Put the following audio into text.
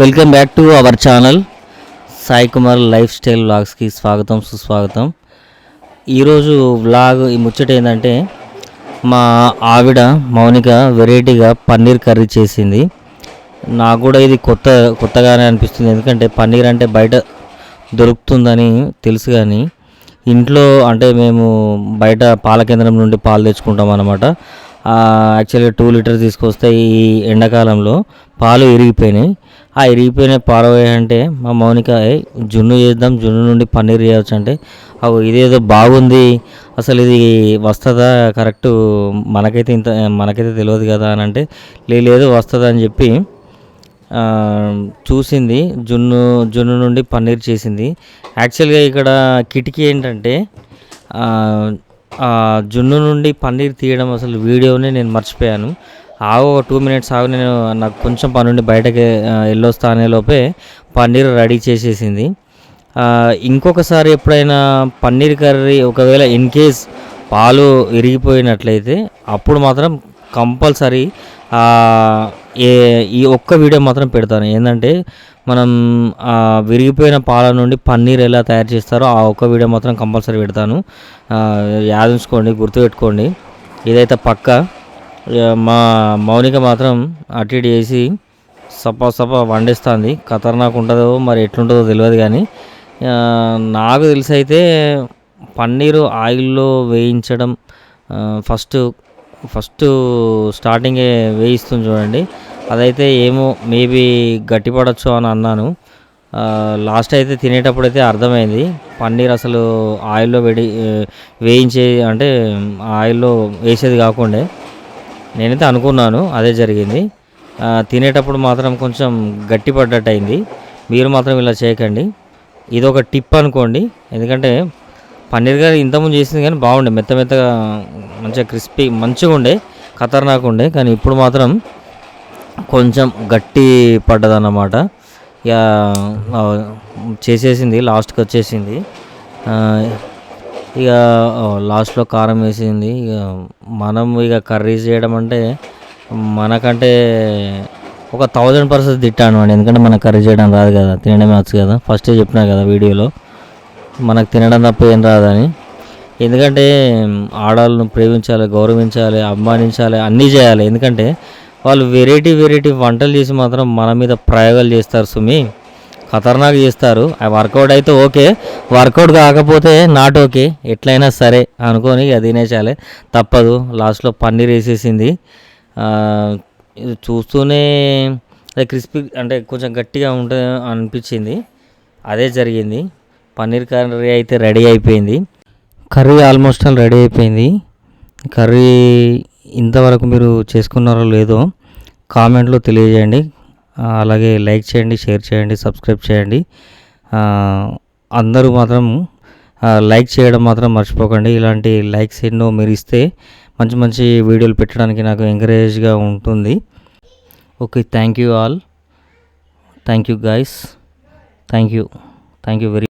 Welcome back to our channel. Sai Kumar life style వ్లాగ్స్కి స్వాగతం సుస్వాగతం. ఈరోజు వ్లాగ్ ఈ ముచ్చట ఏంటంటే మా ఆవిడ మౌనిక వెరైటీగా పన్నీర్ కర్రీ చేసింది. నాకు కూడా ఇది కొత్త కొత్తగానే అనిపిస్తుంది. ఎందుకంటే పన్నీర్ అంటే బయట దొరుకుతుందని తెలుసు కానీ ఇంట్లో అంటే మేము బయట పాల కేంద్రం నుండి పాలు తెచ్చుకుంటాం అనమాట యాక్చువల్గా టూ లీటర్ తీసుకొస్తే ఈ ఎండాకాలంలో పాలు ఇరిగిపోయినాయి. ఆ ఇరిగిపోయిన పాలు అంటే మా మౌనిక జున్ను చేద్దాం జున్ను నుండి పన్నీర్ చేయవచ్చు అంటే అవు ఇదేదో బాగుంది అసలు ఇది వస్తుందా కరెక్ట్ మనకైతే ఇంత మనకైతే తెలియదు కదా అని అంటే "లే- లేదు వస్తుంది అని చెప్పి చూసింది జున్ను జున్ను నుండి పన్నీర్ చేసింది. యాక్చువల్గా ఇక్కడ కిటికీ ఏంటంటే జున్ను నుండి పన్నీర్ తీయడం అసలు వీడియోనే నేను మర్చిపోయాను. ఆగు ఒక టూ మినిట్స్ ఆగు నేను నాకు కొంచెం పని బయటకి ఆ, వెళ్ళొస్తా అనే లోపే పన్నీర్ రెడీ చేసేసింది. ఇంకొకసారి ఎప్పుడైనా పన్నీర్ కర్రీ ఒకవేళ ఇన్ కేస్ పాలు ఇరిగిపోయినట్లయితే అప్పుడు మాత్రం కంపల్సరీ ఏ ఈ ఒక్క వీడియో మాత్రం పెడతాను. ఏంటంటే మనం విరిగిపోయిన పాల నుండి పన్నీర్ ఎలా తయారు చేస్తారో ఆ ఒక్క వీడియో మాత్రం కంపల్సరీ పెడతాను. యాదించుకోండి గుర్తుపెట్టుకోండి. ఇదైతే పక్కా. మా మౌనిక మాత్రం అటు ఇటు వేసి సపా సపా వండిస్తుంది ఖతర్నాక్ ఉంటుందో మరి ఎట్లుంటుందో తెలియదు కానీ నాకు తెలిసి అయితే పన్నీరు ఆయిల్లో వేయించడం ఫస్ట్ ఫస్ట్ స్టార్టింగే వేయిస్తుంది చూడండి. అదైతే ఏమో మేబీ గట్టిపడచ్చు అని అన్నాను. లాస్ట్ అయితే తినేటప్పుడు అయితే అర్థమైంది. పన్నీర్ అసలు ఆయిల్లో వేడి వేయించే అంటే ఆయిల్లో వేసేది కాకుండా. నేనైతే అనుకున్నాను అదే జరిగింది. తినేటప్పుడు మాత్రం కొంచెం గట్టిపడ్డట్టు అయింది మీరు మాత్రం ఇలా చేయకండి. ఇది ఒక టిప్ అనుకోండి. ఎందుకంటే పన్నీర్ గారు ఇంతకుముందు చేసింది కానీ బాగుండే మెత్త మెత్తగా మంచిగా క్రిస్పీ మంచిగా ఉండే ఖతర్నాక్ ఉండే కానీ ఇప్పుడు మాత్రం కొంచెం గట్టి పడ్డదన్నమాట ఇక చేసేసింది లాస్ట్కి వచ్చేసింది. ఇక లాస్ట్లో కారం వేసింది. ఇక మనం ఇక కర్రీస్ చేయడం అంటే మనకంటే ఒక థౌజండ్ పర్సెంట్ తిట్టాను అండి ఎందుకంటే మనకు కర్రీ చేయడం రాదు కదా తినడమే వచ్చు కదా. ఫస్టే చెప్పినా కదా వీడియోలో. మనకు తినడం తప్ప ఏం రాదని. ఎందుకంటే ఆడవాళ్ళను ప్రేమించాలి గౌరవించాలి అభిమానించాలి అన్నీ చేయాలి. ఎందుకంటే వాళ్ళు వెరైటీ వెరైటీ వంటలు చేసి మాత్రం మన మీద ప్రయోగాలు చేస్తారు సుమి. ఖతర్నాక్ చేస్తారు. ఆ వర్కౌట్ అయితే ఓకే. వర్కౌట్ కాకపోతే నాట్ ఓకే. ఎట్లయినా సరే అనుకొని ఇక తినేసాలి తప్పదు. లాస్ట్లో పన్నీర్ వేసేసింది. చూస్తూనే క్రిస్పీ అంటే కొంచెం గట్టిగా ఉంటుంది అనిపించింది. అదే జరిగింది. పన్నీర్ కర్రీ అయితే రెడీ అయిపోయింది. కర్రీ ఆల్మోస్ట్ ఆల్ రెడీ అయిపోయింది. కర్రీ ఇంతవరకు మీరు చేసుకున్నారో లేదో కామెంట్లో తెలియజేయండి. అలాగే లైక్ చేయండి షేర్ చేయండి సబ్స్క్రైబ్ చేయండి. అందరూ మాత్రం లైక్ చేయడం మాత్రం మర్చిపోకండి. ఇలాంటి లైక్స్ ఎన్నో మీరు ఇస్తే మంచి మంచి వీడియోలు పెట్టడానికి నాకు ఎంకరేజ్గా ఉంటుంది. Okay thank you all. Thank you guys. Thank you. Thank you very